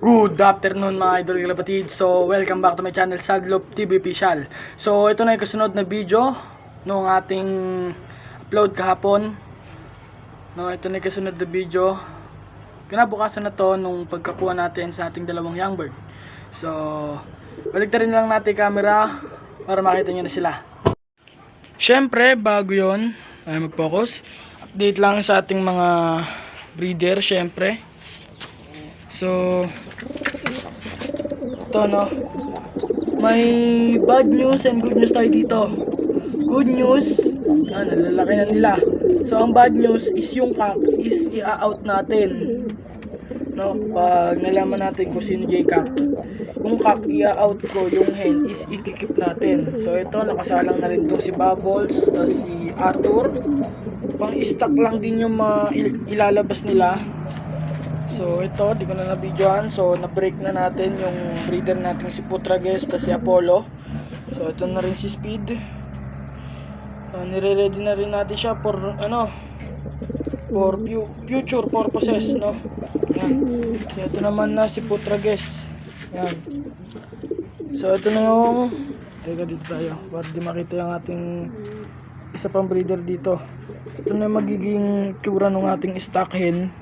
Good afternoon mga idol kalapatid. So, welcome back to my channel Sadlop TV Official. So, ito na yung kasunod na video nung ating upload kahapon. No, ito na yung kasunod na video. Kinabukasan na to nung pagkakuha natin sa ating dalawang young bird. So, balik rin lang natin camera para makita nyo na sila. Siyempre, bago yon ay mag-focus. Update lang sa ating mga breeder, siyempre. So, ito no. May bad news and good news tayo dito. Good news, ah, nalalaki na nila. So, ang bad news is yung cock is i-out natin. No, pag nalaman natin kung sino J-cock. Yung cock i-out ko, yung hen is ikikip natin. So, ito, nakasalang na rin to si Bubbles, tapos si Arthur. Pang stock lang din yung mga il- ilalabas nila. So ito, di ko na na-videoan. So na-break na natin yung breeder natin si Putrages at si Apollo. So ito na rin si Speed. So, nire-ready na rin natin siya for ano for fu- future purposes, no? Yan. So ito naman na si Putrages. Yan. So ito na yung Teka dito tayo para di makita yung ating isa pang breeder dito. Ito na yung magiging tsura ng ating stock hen.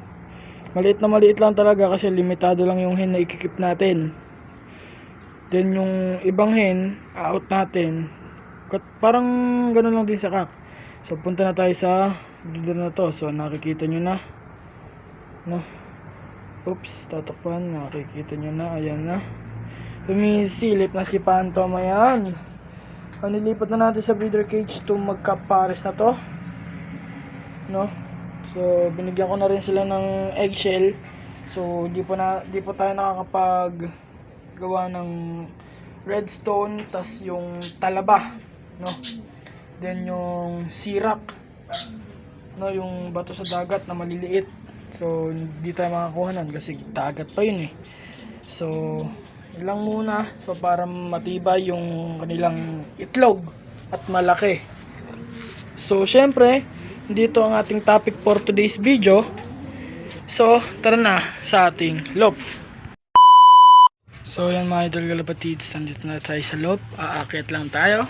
Maliit na maliit lang talaga kasi limitado lang yung hen na ikikip natin. Then yung ibang hen, out natin. Parang ganun lang din sa kak. So punta na tayo sa breeder na to. So nakikita nyo na. No. Oops, tatakpan. Nakikita nyo na. Ayan na. Sumisilip na si Phantom. Ayan. Panilipat na natin sa breeder cage to magkapares na to. No. So, binigyan ko na rin sila ng eggshell. So, di po na di po tayo nakakapag gawa ng redstone tas yung talaba, no? Then yung sirak, no, yung bato sa dagat na maliliit. So, hindi tayo makakuha nun kasi dagat pa yun eh. So, yun lang muna. So, para matibay yung kanilang itlog at malaki. So, syempre, dito ang ating topic for today's video. So, tara na sa ating loop. So, yan mga idol kalapatids, nandito na tayo sa loop. Aakyat lang tayo.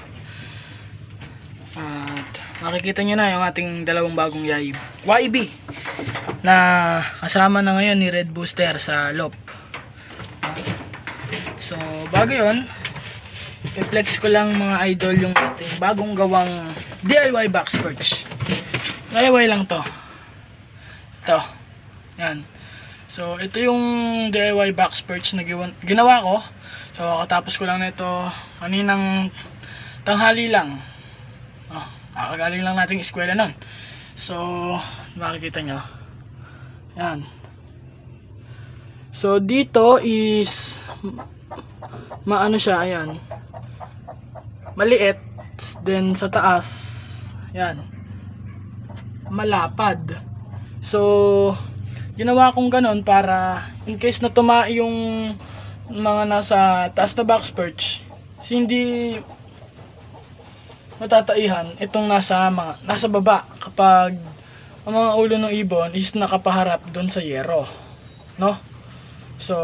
At makikita nyo na yung ating dalawang bagong YB. YB na kasama na ngayon ni Red Booster sa loop. So, bago yun, i-flex ko lang mga idol yung ating bagong gawang DIY box perch. DIY lang to. Ito. Yan. So, ito yung DIY box perch na ginawa ko. So, katapos ko lang nito kaninang tanghali lang. Oh, kakagaling lang nating eskwela nun. So, makikita nyo. Yan. So, dito is maano siya, ayan. Maliit. Then, sa taas, yan. Malapad. So, ginawa kong ganon para in case na tuma yung mga nasa taas na box perch, hindi matataihan itong nasa mga, nasa baba kapag ang mga ulo ng ibon is nakapaharap doon sa yero. No? So,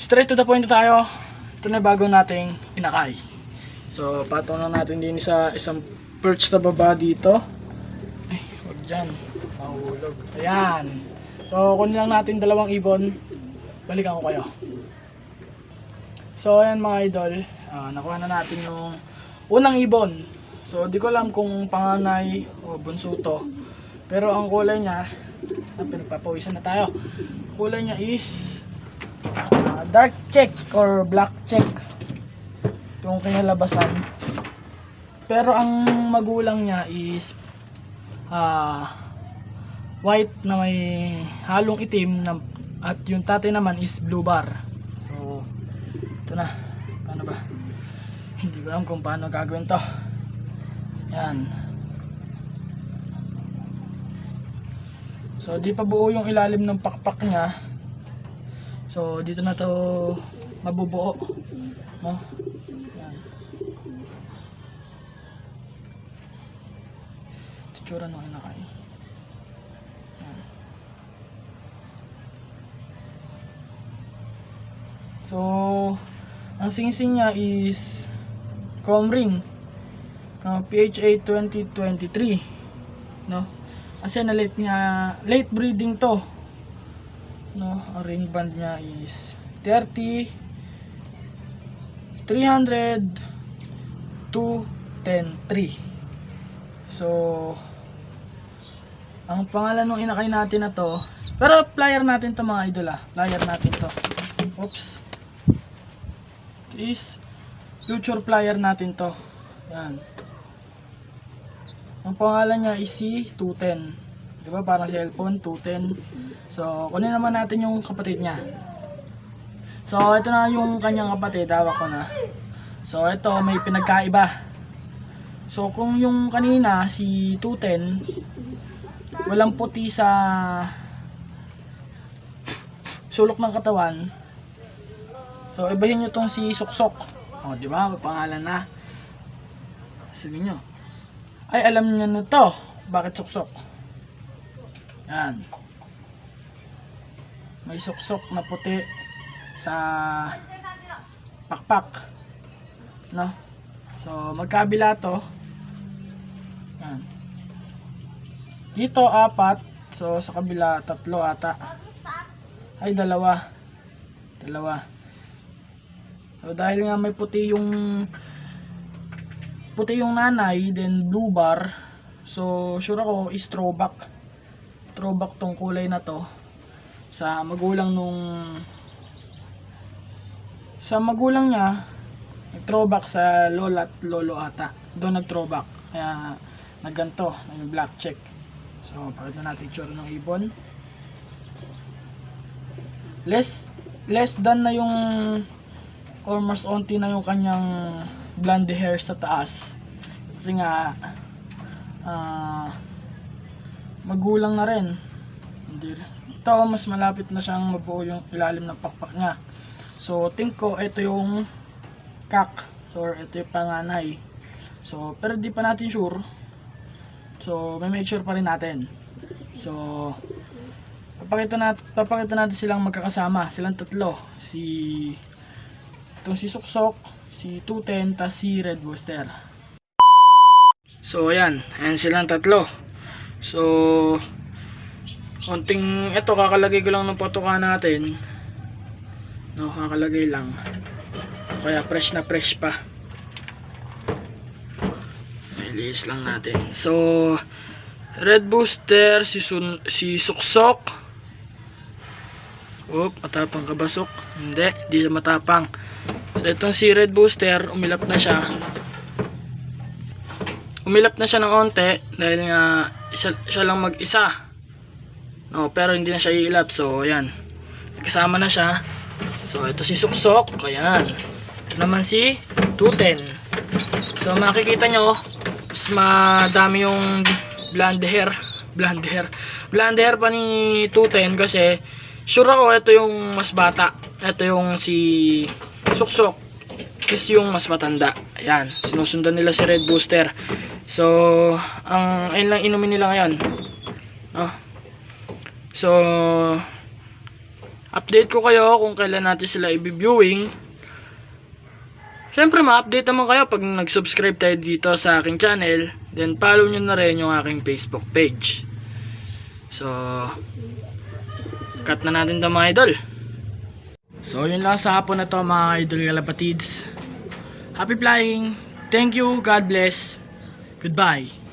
straight to the point tayo. Ito na bago nating inakay. So, patong na natin din sa isang perch sa baba dito. Dyan. Mahulog. Ayan. So, kunin lang natin dalawang ibon. Balikan ko kayo. So, ayan mga idol. Ah, nakuha na natin yung unang ibon. So, di ko alam kung panganay o bunso to. Pero ang kulay niya, ah, pinagpapawisan na tayo. Kulay niya is ah, dark check or black check. Yung kinalabasan. Pero ang magulang niya is ah white na may halong itim na, at yung tatay naman is blue bar. So, ito na. Paano ba? Hindi ko alam kung paano gagawin to. Yan. So, di pa buo yung ilalim ng pakpak niya. So, dito na to mabubuo. No? Yan. Tsura nung inakay. Yan. So, ang singsing niya is Comring. No, PHA 2023. No? Kasi na late niya, late breeding to. No, ang ring band niya is 30 300 to 103. So, ang pangalan ng inakay natin na to, pero flyer natin to mga idol ah. Flyer natin to. Oops. Is future flyer natin to. Yan. Ang pangalan niya is si 210. 'Di ba? Parang cellphone 210. So, kunin naman natin yung kapatid niya. So, ito na yung kanyang kapatid, hawak ko na. So, ito may pinagkaiba. So, kung yung kanina si 210 walang puti sa sulok ng katawan. So, ibahin nyo tong si Suksok. O, di ba? Pangalan na. Sabihin nyo. Ay, alam niyo na to. Bakit Suksok? Yan. May suksok na puti sa pakpak. No? So, magkabila to. Yan. Dito, apat. So, sa kabila, tatlo ata. Ay, dalawa. Dalawa. So, dahil nga may puti yung puti yung nanay, then blue bar. So, sure ako is throwback. Throwback tong kulay na to sa magulang nung sa magulang niya nag-throwback sa lola at lolo ata. Doon nag-throwback. Kaya nagganto, nag black check. So, pakita natin yung tsura ng ibon. Less less than na yung or mas onti na yung kanyang blonde hair sa taas. Kasi nga ah magulang na rin. Hindi. Ito mas malapit na siyang mabuo yung ilalim ng pakpak niya. So, think ko ito yung kak. So, ito yung panganay. So, pero di pa natin sure. So, may make sure pa rin natin. So, papakita natin, papakita natin silang magkakasama. Silang tatlo. Si, itong si Suksok, si Tuten, tas si Red Booster. So, ayan. Ayan silang tatlo. So, konting, ito kakalagay ko lang ng patoka natin. No, kakalagay lang. Kaya fresh na fresh pa. Release lang natin. So, Red Booster, si, Sun, si Suksok. Oop, matapang ka ba, Sok? Hindi, hindi siya matapang. So, itong si Red Booster, umilap na siya. Umilap na siya ng onte dahil nga siya, siya lang mag-isa. No, pero hindi na siya iilap. So, ayan. Kasama na siya. So, ito si Suksok. Ayan. Ito naman si Tuten. So, makikita nyo, mas madami yung blonde hair. Blonde hair. Blonde hair pa ni Tuten kasi sure ako ito yung mas bata. Ito yung si Suksok is yung mas matanda. Ayan. Sinusundan nila si Red Booster. So, ang ayun lang inumin nila ngayon. No? So, update ko kayo kung kailan natin sila i-viewing. Siyempre, ma-update naman kayo pag nag-subscribe tayo dito sa aking channel. Then, follow nyo na rin yung aking Facebook page. So, cut na natin ito mga idol. So, yun lang sa hapon na to mga idol kalapatids. Happy flying! Thank you, God bless. Goodbye.